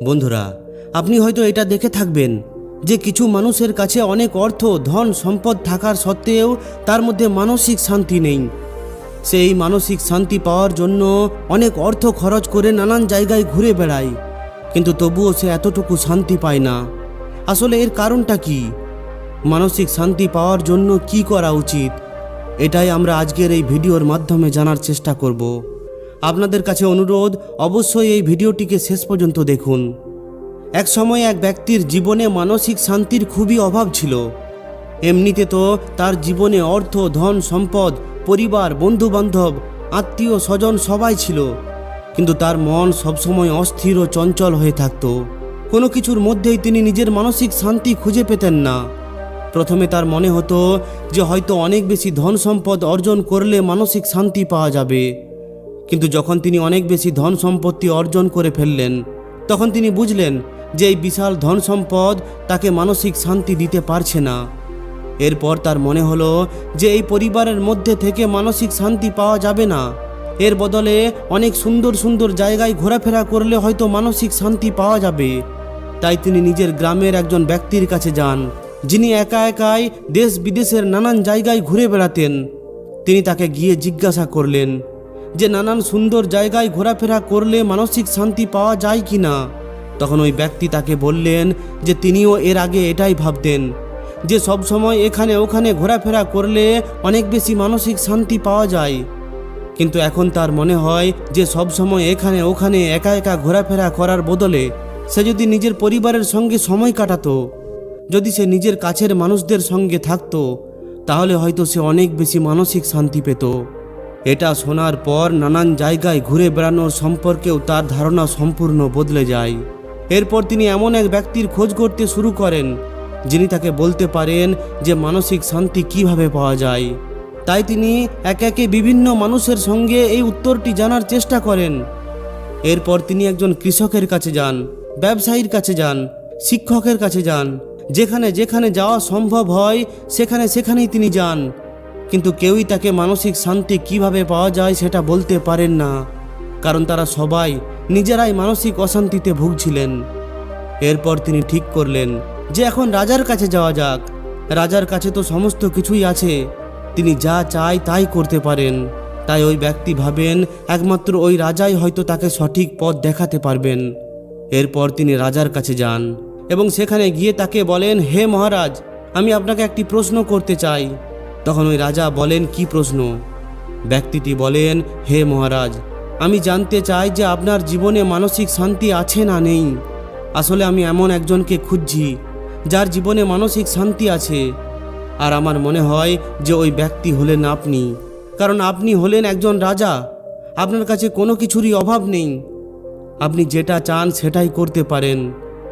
বন্ধুরা, আপনি হয়তো এটা দেখে থাকবেন যে কিছু মানুষের কাছে অনেক অর্থ, ধন, সম্পদ থাকার সত্ত্বেও তার মধ্যে মানসিক শান্তি নেই। সেই মানসিক শান্তি পাওয়ার জন্য অনেক অর্থ খরচ করে নানান জায়গায় ঘুরে বেড়ায়, কিন্তু তবুও সে এতটুকু শান্তি পায় না। আসলে এর কারণটা কি? মানসিক শান্তি পাওয়ার জন্য কি করা উচিত? এটাই আমরা আজকের এই ভিডিওর মাধ্যমে জানার চেষ্টা করব। আপনাদের কাছে অনুরোধ, অবশ্যই এই ভিডিওটিকে শেষ পর্যন্ত দেখুন। এক সময় এক ব্যক্তির জীবনে মানসিক শান্তির খুবই অভাব ছিল। এমনিতে তো তার জীবনে অর্থ, ধন, সম্পদ, পরিবার, বন্ধুবান্ধব, আত্মীয়, স্বজন সবাই ছিল। কিন্তু তার মন সবসময় অস্থির ও চঞ্চল হয়ে থাকত। কোনো কিছুর মধ্যেই তিনি নিজের মানসিক শান্তি খুঁজে পেতেন না। প্রথমে তার মনে হতো যে হয়তো অনেক বেশি ধন সম্পদ অর্জন করলে মানসিক শান্তি পাওয়া যাবে। কিন্তু যখন তিনি অনেক বেশি ধন সম্পত্তি অর্জন করে ফেললেন, তখন তিনি বুঝলেন যে এই বিশাল ধন সম্পদ তাকে মানসিক শান্তি দিতে পারছে না। এরপর তার মনে হলো যে এই পরিবারের মধ্যে থেকে মানসিক শান্তি পাওয়া যাবে না। এর বদলে অনেক সুন্দর সুন্দর জায়গায় ঘোরাফেরা করলে হয়তো মানসিক শান্তি পাওয়া যাবে। তাই তিনি নিজের গ্রামের একজন ব্যক্তির কাছে যান, যিনি একা একাই দেশ বিদেশের নানান জায়গায় ঘুরে বেড়াতেন। তিনি তাকে গিয়ে জিজ্ঞাসা করলেন যে নানান সুন্দর জায়গায় ঘোরাফেরা করলে মানসিক শান্তি পাওয়া যায় কি না? তখন ওই ব্যক্তি তাকে বললেন যে তিনিও এর আগে এটাই ভাবতেন, যে সব সময় এখানে ওখানে ঘোরাফেরা করলে অনেক বেশি মানসিক শান্তি পাওয়া যায়। কিন্তু এখন তার মনে হয় যে সব সময় এখানে ওখানে একা একা ঘোরাফেরা করার বদলে সে যদি নিজের পরিবারের সঙ্গে সময় কাটাতো, যদি সে নিজের কাছের মানুষদের সঙ্গে থাকতো, তাহলে হয়তো সে অনেক বেশি মানসিক শান্তি পেত। এটা শোনার পর নানান জায়গায় ঘুরে বেড়ানোর সম্পর্কেও তার ধারণা সম্পূর্ণ বদলে যায়। এরপর তিনি এমন এক ব্যক্তির খোঁজ করতে শুরু করেন, যিনি তাকে বলতে পারেন যে মানসিক শান্তি কীভাবে পাওয়া যায়। তাই তিনি একে একে বিভিন্ন মানুষের সঙ্গে এই উত্তরটি জানার চেষ্টা করেন। এরপর তিনি একজন কৃষকের কাছে যান, ব্যবসায়ীর কাছে যান, শিক্ষকের কাছে যান। যেখানে যেখানে যাওয়া সম্ভব হয়, সেখানে সেখানেই তিনি যান। কিন্তু কেউই তাকে মানসিক শান্তি কীভাবে পাওয়া যায় সেটা বলতে পারেন না, কারণ তারা সবাই নিজেরাই মানসিক অশান্তিতে ভুগছিলেন। এরপর তিনি ঠিক করলেন যে এখন রাজার কাছে যাওয়া যাক। রাজার কাছে তো সমস্ত কিছুই আছে। তিনি যা চায় তাই করতে পারেন। তাই ওই ব্যক্তি ভাবেন, একমাত্র ওই রাজাই হয়তো তাকে সঠিক পথ দেখাতে পারবেন। এরপর তিনি রাজার কাছে যান এবং সেখানে গিয়ে তাকে বলেন, হে মহারাজ, আমি আপনাকে একটি প্রশ্ন করতে চাই। তখন ওই রাজা বলেন, কি প্রশ্ন? ব্যক্তিটি বলেন, হে মহারাজ, আমি জানতে চাই যে আপনার জীবনে মানসিক শান্তি আছে না নেই। আসলে আমি এমন একজনকে খুঁজছি, যার জীবনে মানসিক শান্তি আছে। আর আমার মনে হয় যে ওই ব্যক্তি হলেন আপনি, কারণ আপনি হলেন একজন রাজা। আপনার কাছে কোনো কিছুরই অভাব নেই। আপনি যেটা চান সেটাই করতে পারেন।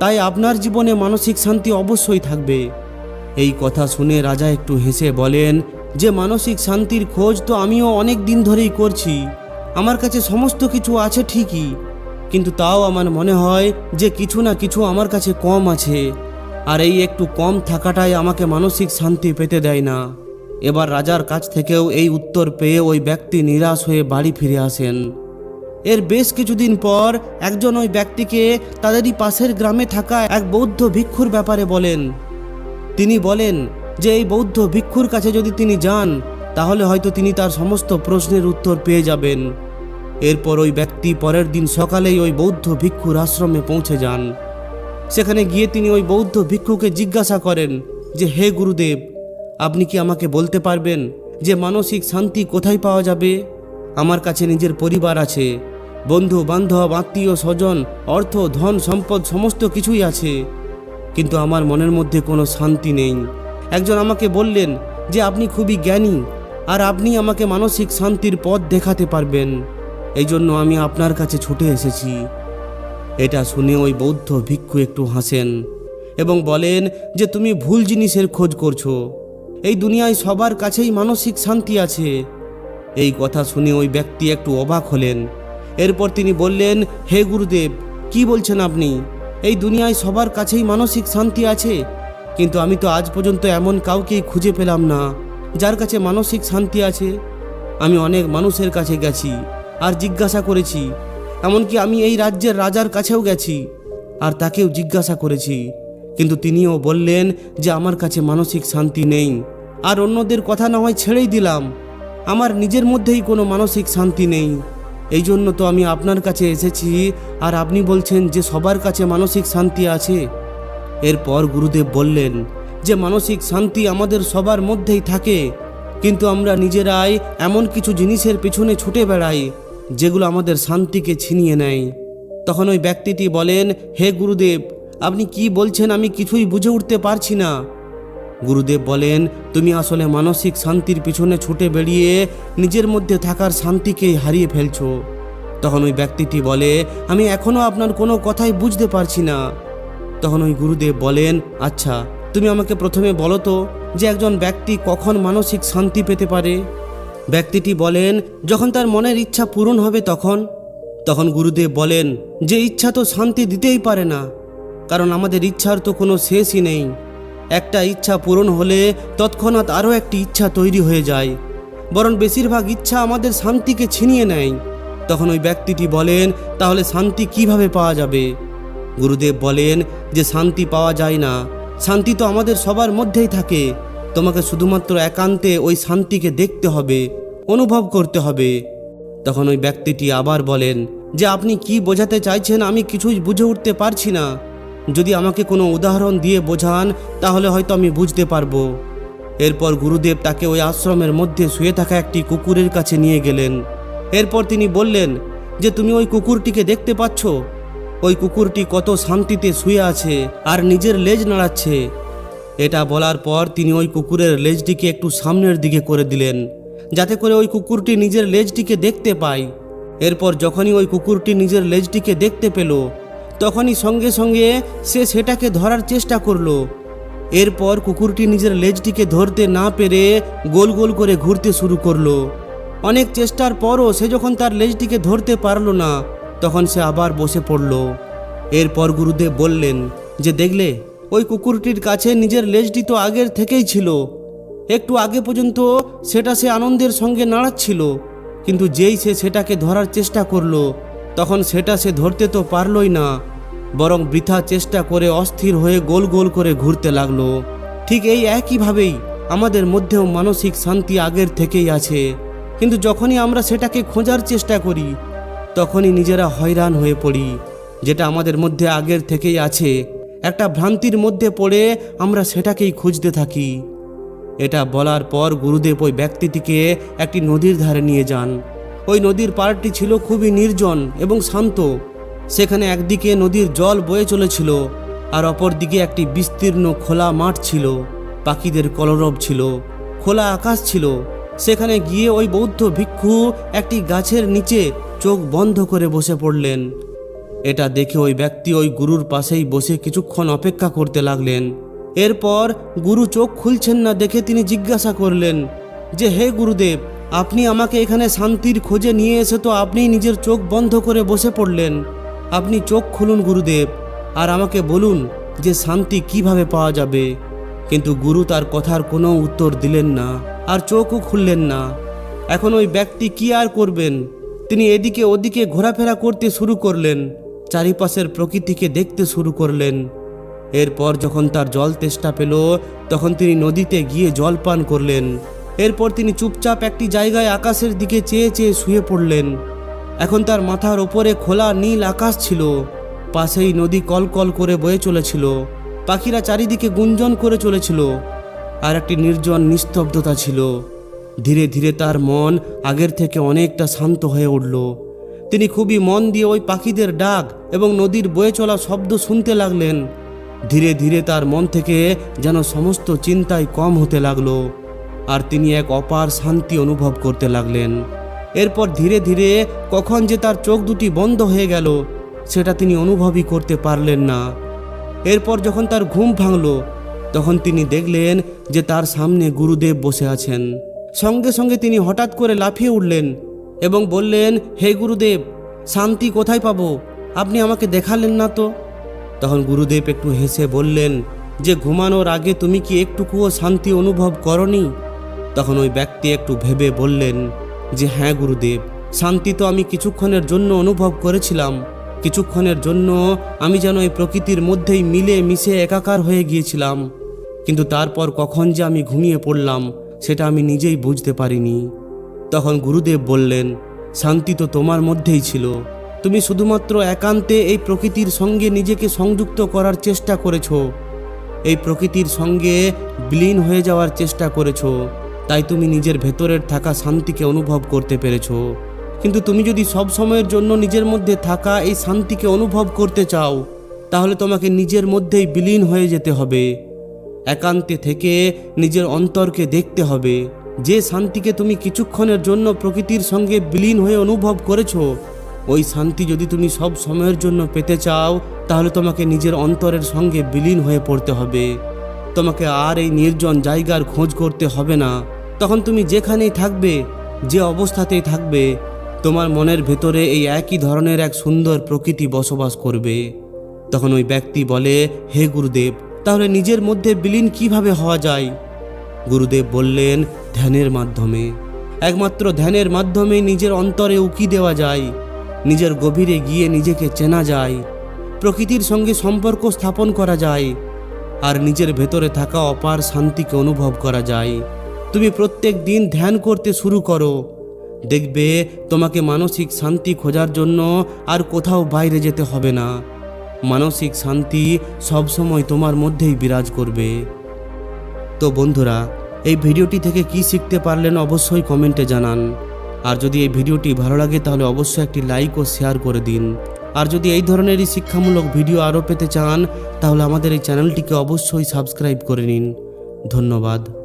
তাই আপনার জীবনে মানসিক শান্তি অবশ্যই থাকবে। এই কথা শুনে রাজা একটু হেসে বলেন, যে মানসিক শান্তির খোঁজ তো আমিও অনেক দিন ধরেই করছি। আমার কাছে সমস্ত কিছু আছে ঠিকই, কিন্তু তাও আমার মনে হয় যে কিছু না কিছু আমার কাছে কম আছে। আর এই একটু কম থাকাটাই আমাকে মানসিক শান্তি পেতে দেয় না। এবার রাজার কাছ থেকেও এই উত্তর পেয়ে ওই ব্যক্তি নিরাশ হয়ে বাড়ি ফিরে আসেন। এর বেশ কিছুদিন পর একজন ওই ব্যক্তিকে তাদেরই পাশের গ্রামে থাকা এক বৌদ্ধ ভিক্ষুর ব্যাপারে বলেন তিনি বলেন যে এই বৌদ্ধ ভিক্ষুর কাছে যদি তিনি যান, তাহলে হয়তো তিনি তার সমস্ত প্রশ্নের উত্তর পেয়ে যাবেন। এরপর ওই ব্যক্তি পরের দিন সকালেই ওই বৌদ্ধ ভিক্ষুর আশ্রমে পৌঁছে যান। সেখানে গিয়ে তিনি ওই বৌদ্ধ ভিক্ষুকে জিজ্ঞাসা করেন যে, হে গুরুদেব, আপনি কি আমাকে বলতে পারবেন যে মানসিক শান্তি কোথায় পাওয়া যাবে? আমার কাছে নিজের পরিবার আছে বন্ধু বান্ধব আত্মীয় স্বজন অর্থ ধন সম্পদ সমস্ত কিছুই আছে। কিন্তু আমার মনের মধ্যে কোনো শান্তি নেই। একজন আমাকে বললেন যে আপনি খুবই জ্ঞানী আর আপনি আমাকে মানসিক শান্তির পথ দেখাতে পারবেন। এই জন্য আমি আপনার কাছে ছুটে এসেছি। এটা শুনে ওই বৌদ্ধ ভিক্ষু একটু হাসেন এবং বলেন যে, তুমি ভুল জিনিসের খোঁজ করছ। এই দুনিয়ায় সবার কাছেই মানসিক শান্তি আছে। এই কথা শুনে ওই ব্যক্তি একটু অবাক হলেন। এরপর তিনি বললেন, হে গুরুদেব, কি বলছেন আপনি? এই দুনিয়ায় সবার কাছেই মানসিক শান্তি আছে। কিন্তু আমি তো আজ পর্যন্ত এমন কাউকেই খুঁজে পেলাম না, যার কাছে মানসিক শান্তি আছে। আমি অনেক মানুষের কাছে গেছি আর জিজ্ঞাসা করেছি, এমনকি আমি এই রাজ্যের রাজার কাছেও গেছি আর তাকেও জিজ্ঞাসা করেছি। কিন্তু তিনিও বললেন যে আমার কাছে মানসিক শান্তি নেই। আর অন্যদের কথা না হয় ছেড়েই দিলাম। আমার নিজের মধ্যেই কোনো মানসিক শান্তি নেই। এই জন্য তো আমি আপনার কাছে এসেছি, আর আপনি বলছেন যে সবার কাছে মানসিক শান্তি আছে। এরপর গুরুদেব বললেন, যে মানসিক শান্তি আমাদের সবার মধ্যেই থাকে, কিন্তু আমরা নিজেরাই এমন কিছু জিনিসের পেছনে ছুটে বেড়াই, যেগুলো আমাদের শান্তিকে ছিনিয়ে নেয়। তখন ওই ব্যক্তিটি বলেন, হে গুরুদেব, আপনি কি বলছেন আমি কিছুই বুঝে উঠতে পারছি না। গুরুদেব বলেন, তুমি আসলে মানসিক শান্তির পিছনে ছুটে বেরিয়ে নিজের মধ্যে থাকার শান্তিকে হারিয়ে ফেলছো। তখন ওই ব্যক্তিটি বলে, আমি এখনও আপনার কোনো কথাই বুঝতে পারছি না। তখন ওই গুরুদেব বলেন আচ্ছা তুমি আমাকে প্রথমে বলো তো যে একজন ব্যক্তি কখন মানসিক শান্তি পেতে পারে? ব্যক্তিটি বলেন, যখন তার মনের ইচ্ছা পূরণ হবে তখন। তখন গুরুদেব বলেন, যে ইচ্ছা তো শান্তি দিতেই পারে না, কারণ আমাদের ইচ্ছার তো কোনো শেষই নেই। একটা ইচ্ছা পূরণ হলে তৎক্ষণাৎ আরও একটি ইচ্ছা তৈরি হয়ে যায়। বরং বেশিরভাগ ইচ্ছা আমাদের শান্তিকে ছিনিয়ে নেয়। তখন ওই ব্যক্তিটি বলেন, তাহলে শান্তি কীভাবে পাওয়া যাবে? গুরুদেব বলেন, যে শান্তি পাওয়া যায় না। শান্তি তো আমাদের সবার মধ্যেই থাকে। তোমাকে শুধুমাত্র একান্তে ওই শান্তিকে দেখতে হবে, অনুভব করতে হবে। তখন ওই ব্যক্তিটি আবার বলেন, যে আপনি কি বোঝাতে চাইছেন আমি কিছুই বুঝে উঠতে পারছি না। যদি আমাকে কোনো উদাহরণ দিয়ে বোঝান, তাহলে হয়তো আমি বুঝতে পারব। এরপর গুরুদেব তাকে ওই আশ্রমের মধ্যে শুয়ে থাকা একটি কুকুরের কাছে নিয়ে গেলেন। এরপর তিনি বললেন, যে তুমি ওই কুকুরটিকে দেখতে পাচ্ছ? ওই কুকুরটি কত শান্তিতে শুয়ে আছে আর নিজের লেজ নাড়াচ্ছে। এটা বলার পর তিনি ওই কুকুরের লেজটিকে একটু সামনের দিকে করে দিলেন, যাতে করে ওই কুকুরটি নিজের লেজটিকে দেখতে পায়। এরপর যখনই ওই কুকুরটি নিজের লেজটিকে দেখতে পেল তখনই সঙ্গে সঙ্গে সে সেটাকে ধরার চেষ্টা করল। এরপর কুকুরটি নিজের লেজটিকে ধরতে না পেরে গোল গোল করে ঘুরতে শুরু করল। অনেক চেষ্টার পরও সে যখন তার লেজটিকে ধরতে পারল না, তখন সে আবার বসে পড়ল। এরপর গুরুদেব বললেন, যে দেখলে, ওই কুকুরটির কাছে নিজের লেজটি তো আগের থেকেই ছিল। একটু আগে পর্যন্ত সেটা সে আনন্দের সঙ্গে নাড়াচ্ছিল, কিন্তু যেই সে সেটাকে ধরার চেষ্টা করল, তখন সেটা সে ধরতে তো পারলই না। বরং বৃথা চেষ্টা করে অস্থির হয়ে গোল গোল করে ঘুরতে লাগল। ঠিক এই একইভাবেই আমাদের মধ্যেও মানসিক শান্তি আগের থেকেই আছে। কিন্তু যখনই আমরা সেটাকে খোঁজার চেষ্টা করি, তখনই নিজেরা হয়রান হয়ে পড়ি, যেটা আমাদের মধ্যে আগের থেকেই আছে। একটা ভ্রান্তির মধ্যে পড়ে আমরা সেটাকেই খুঁজতে থাকি। এটা বলার পর গুরুদেব ওই ব্যক্তিটিকে একটি নদীর ধারে নিয়ে যান। ওই নদীর পাড়টি ছিল খুবই নির্জন এবং শান্ত। সেখানে একদিকে নদীর জল বয়ে চলেছিল, আর অপরদিকে একটি বিস্তীর্ণ খোলা মাঠ ছিল, পাখিদের কলরব ছিল, খোলা আকাশ ছিল। সেখানে গিয়ে ওই বৌদ্ধ ভিক্ষু একটি গাছের নিচে চোখ বন্ধ করে বসে পড়লেন। এটা দেখে ওই ব্যক্তি ওই গুরুর পাশেই বসে কিছুক্ষণ অপেক্ষা করতে লাগলেন। এরপর গুরু চোখ খুলছেন না দেখে তিনি জিজ্ঞাসা করলেন, যে হে গুরুদেব, আপনি আমাকে এখানে শান্তির খোঁজে নিয়ে এসে তো আপনিই নিজের চোখ বন্ধ করে বসে পড়লেন। আপনি চোখ খুলুন গুরুদেব আর আমাকে বলুন যে শান্তি কীভাবে পাওয়া যাবে। কিন্তু গুরু তার কথার কোনো উত্তর দিলেন না আর চোখও খুললেন না। এখন ওই ব্যক্তি কি আর করবেন? তিনি এদিকে ওদিকে ঘোরাফেরা করতে শুরু করলেন, চারিপাশের প্রকৃতিকে দেখতে শুরু করলেন। এরপর যখন তার জল তেষ্টা পেল, তখন তিনি নদীতে গিয়ে জল পান করলেন। এরপর তিনি চুপচাপ একটি জায়গায় আকাশের দিকে চেয়ে চেয়ে শুয়ে পড়লেন। এখন তার মাথার ওপরে খোলা নীল আকাশ ছিল, পাশেই নদী কলকল করে বয়ে চলেছিল, পাখিরা চারিদিকে গুঞ্জন করে চলেছিল, আর একটি নির্জন নিস্তব্ধতা ছিল। ধীরে ধীরে তার মন আগের থেকে অনেকটা শান্ত হয়ে উঠল। তিনি খুবই মন দিয়ে ওই পাখিদের ডাক এবং নদীর বয়ে চলা শব্দ শুনতে লাগলেন। ধীরে ধীরে তার মন থেকে যেন সমস্ত চিন্তাই কম হতে লাগল, আর তিনি এক অপার শান্তি অনুভব করতে লাগলেন। এরপর ধীরে ধীরে কখন যে তার চোখ দুটি বন্ধ হয়ে গেল, সেটা তিনি অনুভবই করতে পারলেন না। এরপর যখন তার ঘুম ভাঙল, তখন তিনি দেখলেন যে তার সামনে গুরুদেব বসে আছেন। সঙ্গে সঙ্গে তিনি হঠাৎ করে লাফিয়ে উঠলেন এবং বললেন, হে গুরুদেব, শান্তি কোথায় পাবো? আপনি আমাকে দেখালেন না তো? তখন গুরুদেব একটু হেসে বললেন, যে ঘুমানোর আগে তুমি কি একটুকুও শান্তি অনুভব করনি? তখন ওই ব্যক্তি একটু ভেবে বললেন যে হ্যাঁ গুরুদেব, শান্তি তো আমি কিছুক্ষণের জন্য অনুভব করেছিলাম। কিছুক্ষণের জন্য আমি যেন এই প্রকৃতির মধ্যেই মিলে মিশে একাকার হয়ে গিয়েছিলাম। কিন্তু তারপর কখন যে আমি ঘুমিয়ে পড়লাম, সেটা আমি নিজেই বুঝতে পারিনি। তখন গুরুদেব বললেন, শান্তি তো তোমার মধ্যেই ছিল। তুমি শুধুমাত্র একান্তে এই প্রকৃতির সঙ্গে নিজেকে সংযুক্ত করার চেষ্টা করেছ। এই প্রকৃতির সঙ্গে বিলীন হয়ে যাওয়ার চেষ্টা করেছ। তাই তুমি নিজের ভেতরের থাকা শান্তিকে অনুভব করতে পেরেছ। কিন্তু তুমি যদি সব সময়ের জন্য নিজের মধ্যে থাকা এই শান্তিকে অনুভব করতে চাও, তাহলে তোমাকে নিজের মধ্যেই বিলীন হয়ে যেতে হবে। একান্তে থেকে নিজের অন্তরকে দেখতে হবে। যে শান্তিকে তুমি কিছুক্ষণের জন্য প্রকৃতির সঙ্গে বিলীন হয়ে অনুভব করেছ, ওই শান্তি যদি তুমি সব সময়ের জন্য পেতে চাও, তাহলে তোমাকে নিজের অন্তরের সঙ্গে বিলীন হয়ে পড়তে হবে। তোমাকে আর এই নির্জন জায়গার খোঁজ করতে হবে না। তখন তুমি যেখানেই থাকবে, যে অবস্থাতেই থাকবে, তোমার মনের ভেতরে এই একই ধরনের এক সুন্দর প্রকৃতি বসবাস করবে। তখন ওই ব্যক্তি বলে, হে গুরুদেব, তাহলে নিজের মধ্যে বিলীন কীভাবে হওয়া যায়? গুরুদেব বললেন, ধ্যানের মাধ্যমে। একমাত্র ধ্যানের মাধ্যমে নিজের অন্তরে উকি দেওয়া যায়, নিজের গভীরে গিয়ে নিজেকে চেনা যায়, প্রকৃতির সঙ্গে সম্পর্ক স্থাপন করা যায়, আর নিজের ভেতরে থাকা অপার শান্তিকে অনুভব করা যায়। তুমি প্রত্যেক দিন ধ্যান করতে শুরু করো। দেখবে তোমাকে মানসিক শান্তি খোঁজার জন্য আর কোথাও বাইরে যেতে হবে না। মানসিক শান্তি সবসময় তোমার মধ্যেই বিরাজ করবে। তো বন্ধুরা, এই ভিডিওটি থেকে কি শিখতে পারলেন অবশ্যই কমেন্টে জানান। আর যদি এই ভিডিওটি ভালো লাগে তাহলে অবশ্যই একটি লাইক ও শেয়ার করে দিন। আর যদি এই ধরনেরই শিক্ষামূলক ভিডিও আরও পেতে চান, তাহলে আমাদের এই চ্যানেলটিকে অবশ্যই সাবস্ক্রাইব করে নিন। ধন্যবাদ।